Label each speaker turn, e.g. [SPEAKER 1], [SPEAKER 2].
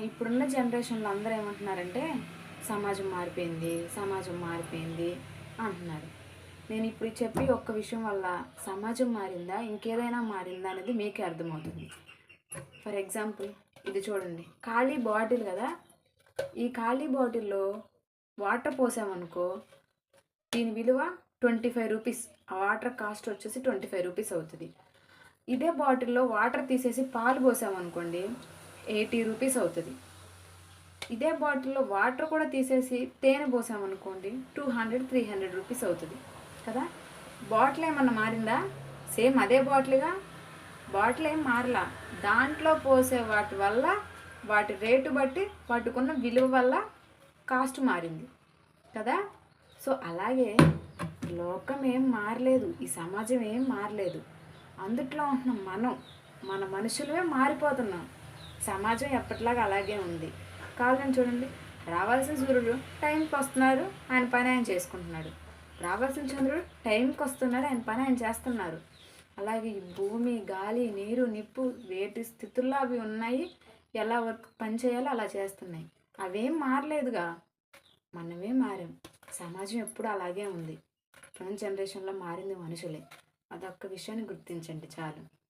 [SPEAKER 1] ఇప్పుడున్న జనరేషన్లో అందరూ ఏమంటున్నారంటే సమాజం మారిపోయింది సమాజం మారిపోయింది అంటున్నారు. నేను ఇప్పుడు చెప్పి ఒక్క విషయం వల్ల సమాజం మారిందా ఇంకేదైనా మారిందా అనేది మీకే అర్థమవుతుంది. ఫర్ ఎగ్జాంపుల్ ఇది చూడండి. ఖాళీ బాటిల్ కదా? ఈ ఖాళీ బాటిల్లో వాటర్ పోసామనుకో దీని విలువ ట్వంటీ ఫైవ్ రూపీస్. ఆ వాటర్ కాస్ట్ వచ్చేసి ట్వంటీ ఫైవ్ రూపీస్ అవుతుంది. ఇదే బాటిల్లో వాటర్ తీసేసి పాలు పోసామనుకోండి ఎయిటీ రూపీస్ అవుతుంది. ఇదే బాటిల్లో వాటర్ కూడా తీసేసి తేనె పోసామనుకోండి two hundred three hundred rupees అవుతుంది. కదా? బాటిల్ ఏమన్నా మారిందా? సేమ్ అదే బాటిల్గా? బాటిల్ ఏం మారలా. దాంట్లో పోసే వాటి వల్ల వాటి రేటు బట్టి వాటికున్న విలువ వల్ల కాస్ట్ మారింది. కదా? సో అలాగే లోకం ఏం మారలేదు. ఈ సమాజం ఏం మారలేదు. అందుట్లో ఉంటున్నాం మనం మన మనుషులమే మారిపోతున్నాం. సమాజం ఎప్పటిలాగా అలాగే ఉంది. కావాలని చూడండి రావాల్సిన సూర్యుడు టైంకి వస్తున్నారు ఆయన పని ఆయన చేసుకుంటున్నాడు. రావాల్సిన చంద్రుడు టైంకి వస్తున్నాడు ఆయన పని ఆయన చేస్తున్నారు. అలాగే ఈ భూమి గాలి నీరు నిప్పు వేటి స్థితుల్లో అవి ఉన్నాయి. ఎలా వర్క్ పని చేయాలో అలా చేస్తున్నాయి. అవేం మారలేదుగా. మనమే మారాం. సమాజం ఎప్పుడు అలాగే ఉంది. ప్రజెంట్ జనరేషన్లో మారింది మనుషులే. అదొక్క విషయాన్ని గుర్తించండి చాలు.